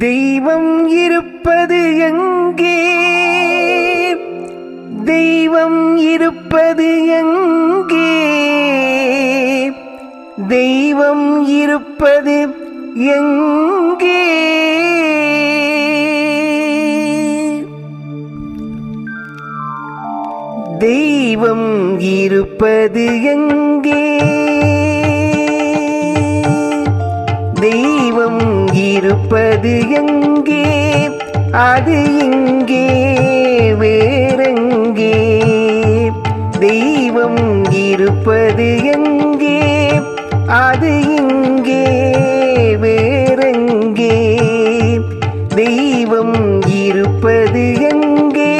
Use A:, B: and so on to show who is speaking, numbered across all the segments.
A: தெய்வம் இருப்பது எங்கே? தெய்வம் இருப்பது எங்கே? தெய்வம் இருப்பது எங்கே? தெய்வம் இருப்பது எங்கே? தெய்வம் இருப்பது எங்கே? அது இங்கே வேறெங்கே? தெய்வம் இருப்பது எங்கே? அது இங்கே வேறெங்கே? தெய்வம் இருப்பது எங்கே?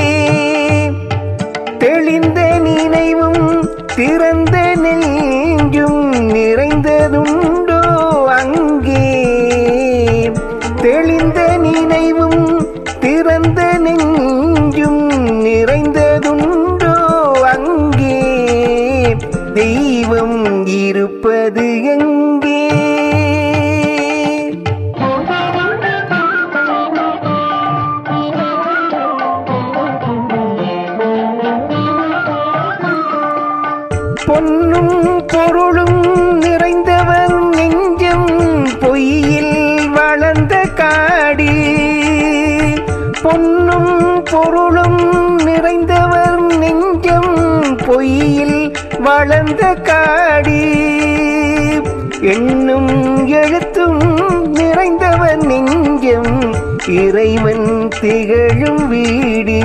A: தெளிந்த நினைவும் திறந்த நெல் இருப்பது எங்கே? பொன்னும் பொருளும் நிறைந்தவன் நெஞ்சம் பொய்யில் வளர்ந்த காடி. பொன்னும் பொருளும் நிறைந்தவர் நெஞ்சம் பொய்யில் வளர்ந்த காடி. எண்ணும் எழுத்தும் நிறைந்தவன் நெஞ்சம் இறைவன் திகழும் வீடி.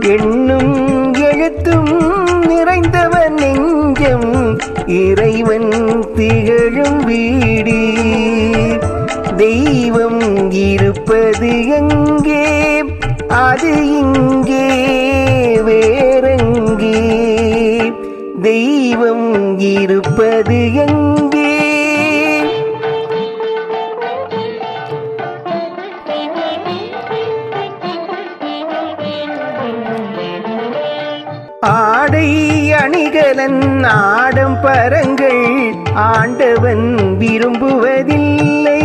A: எண்ணும் எழுத்தும் நிறைந்தவன் நெஞ்சம் இறைவன் திகழும் வீடி. தெய்வம் இருப்பது எங்கே? அது இங்கே. வே தெய்வம் இருப்பது எங்கே? ஆடை அணிகலன் ஆடம்பரங்கள் ஆண்டவன் விரும்புவதில்லை.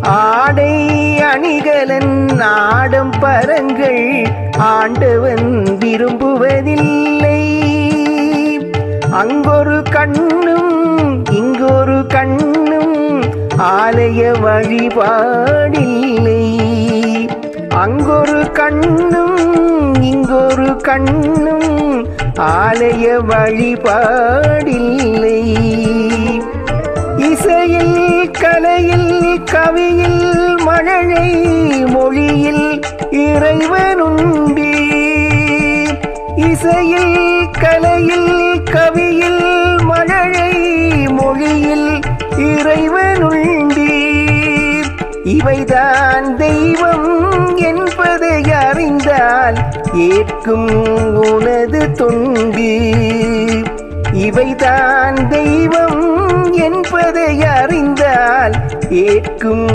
A: ஆடை அணிகலன் ஆடம்பரங்கள் ஆண்டவன் விரும்புவதில்லை. அங்கொரு கண்ணும் இங்கொரு கண்ணும் ஆலய வழிபாடில்லை. அங்கொரு கண்ணும் இங்கொரு கண்ணும் ஆலய வழிபாடில்லை. இசையில் கலையில் கவியில் மழலை மொழியில் இறைவனுண்டே. இசையில் கலையில் கவியில் மழலை மொழியில் இறைவனுண்டி இவைதான் தெய்வம் என்பதை அறிந்தால் ஏற்கும் உனது தொண்டு இவைதான் தெய்வம் என்பதை அறிந்தால் ஏற்கும்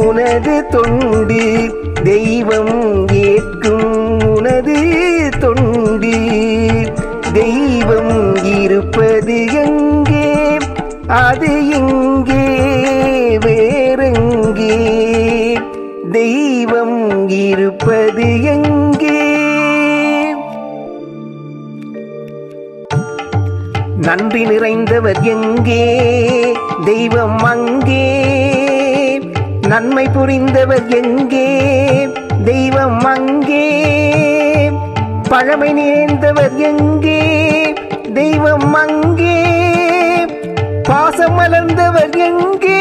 A: உனது தொண்டு தெய்வம் இருப்பது எங்கே? அது இங்கே வேறெங்கே? தெய்வம் இருப்பது எங்கே? நன்றி நிறைந்தவர் எங்கே? தெய்வம் அங்கே. நன்மை புரிந்தவர் எங்கே? தெய்வம் அங்கே. பழமை நிறைந்தவர் எங்கே? தெய்வம் அங்கே பாசமலர்ந்தவர் எங்கே?